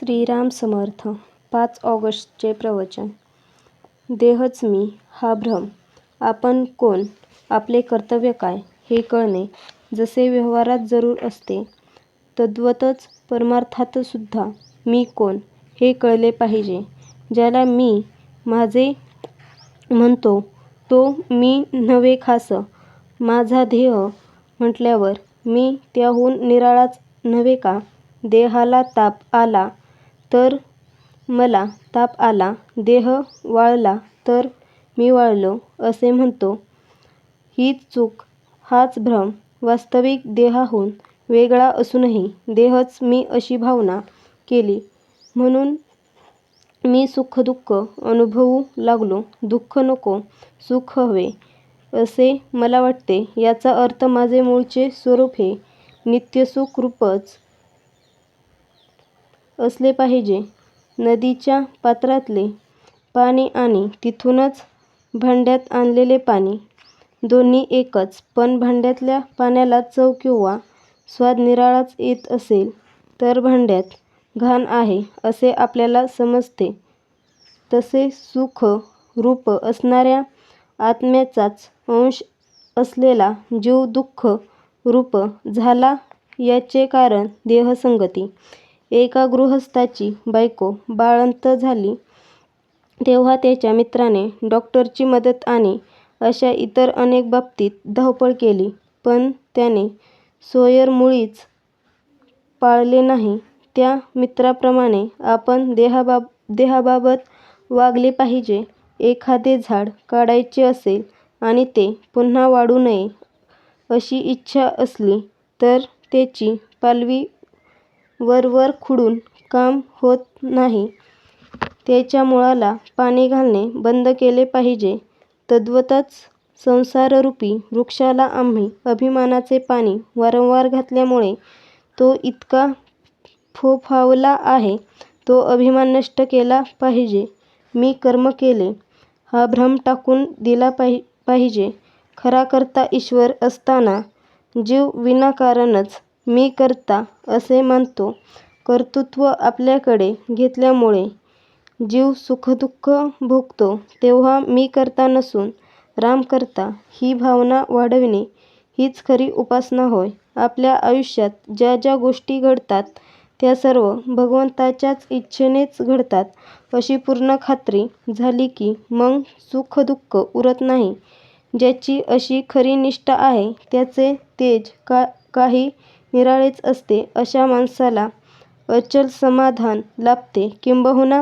श्रीराम समर्थ पाच ऑगस्टचे प्रवचन देहच मी हा भ्रम आपण कोण आपले कर्तव्य काय हे कळणे जसे व्यवहारात जरूर असते तद्वतच परमार्थातसुद्धा मी कोण हे कळले पाहिजे. ज्याला मी माझे म्हणतो तो मी नव्हे खास माझा देह म्हटल्यावर मी त्याहून निराळाच नव्हे का? देहाला ताप आला तर मला ताप आला, देह वाळला तर मी वाळलो असे म्हणतो हीच चूक, हाच भ्रम. वास्तविक देहाहून वेगळा असूनही देहच मी अशी भावना केली म्हणून मी सुखदुःख अनुभवू लागलो. दुःख नको सुख हवे असे मला वाटते. याचा अर्थ माझे मूळचे स्वरूप हे नित्यसुख रूपच असले पाहिजे. नदीच्या पात्रातले पाणी आणि तिथूनच भांड्यात आणलेले पाणी दोन्ही एकच. पण भांड्यातल्या पाण्याला चव किंवा स्वाद निराळाच येत असेल तर भांड्यात घाण आहे असे आपल्याला समजते. तसे सुख रूप असणाऱ्या आत्म्याचाच अंश असलेला जीव दुःख रूप झाला याचे कारण देहसंगती. एका गृहस्थाची बायको बाळंत झाली तेव्हा त्याच्या मित्राने डॉक्टरची मदत आणि अशा इतर अनेक बाबतीत धावपळ केली. पण त्याने सोयर मुळीच पाळले नाही. त्या मित्राप्रमाणे आपण देहाबाबत वागले पाहिजे. एखादे झाड काढायचे असेल आणि ते पुन्हा वाढू नये अशी इच्छा असली तर त्याची पालवी वरवर खुडून काम होत नाही. त्याच्या मुळाला पाणी घालणे बंद केले पाहिजे. तद्वतच संसाररूपी वृक्षाला आम्ही अभिमानाचे पाणी वारंवार घातल्यामुळे तो इतका फोफावला आहे. तो अभिमान नष्ट केला पाहिजे. मी कर्म केले हा भ्रम टाकून दिला पाहिजे. खरा कर्ता ईश्वर असताना जीव विनाकारणच मी कर्ता असे मानतो. कर्तृत्व आपल्याकडे घेतल्यामुळे जीव सुखदुःख भोगतो तेव्हा मी कर्ता नसून राम करता ही भावना वाढविणे हीच खरी उपासना होय. आपल्या आयुष्यात ज्या ज्या गोष्टी घडतात त्या सर्व भगवंताच्याच इच्छेनेच घडतात अशी पूर्ण खात्री झाली की मग सुखदुःख उरत नाही. ज्याची अशी खरी निष्ठा आहे त्याचे तेज काही निराळेच असते. अशा माणसाला अचल समाधान लाभते. किंबहुना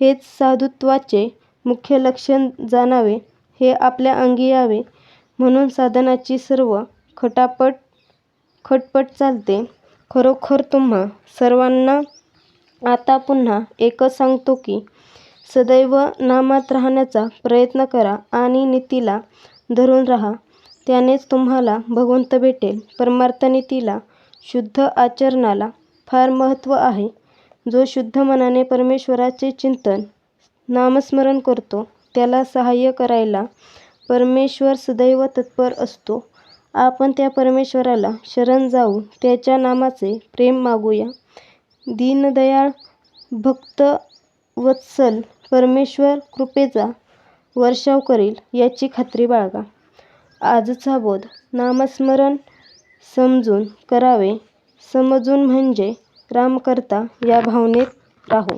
हेच साधुत्वाचे मुख्य लक्षण जाणावे हे आपल्या अंगी यावे म्हणून साधनाची सर्व खटापट खटपट चालते. खरोखर तुम्हा सर्वांना आता पुन्हा एकच सांगतो की सदैव नामात राहण्याचा प्रयत्न करा आणि नीतीला धरून राहा. त्यानेच तुम्हाला भगवंत भेटेल. परमार्थ नीतीला, शुद्ध आचरणाला फार महत्त्व आहे. जो शुद्ध मनाने परमेश्वराचे चिंतन, नामस्मरण करतो त्याला सहाय्य करायला परमेश्वर सदैव तत्पर असतो. आपण त्या परमेश्वराला शरण जाऊन त्याच्या नामाचे प्रेम मागूया. दीनदयाळ भक्त वत्सल परमेश्वर कृपेचा वर्षाव करील याची खात्री बाळगा. आजचा बोध नामस्मरण समजून करावे. समजून म्हणजे रामकर्ता या भावनेत राहू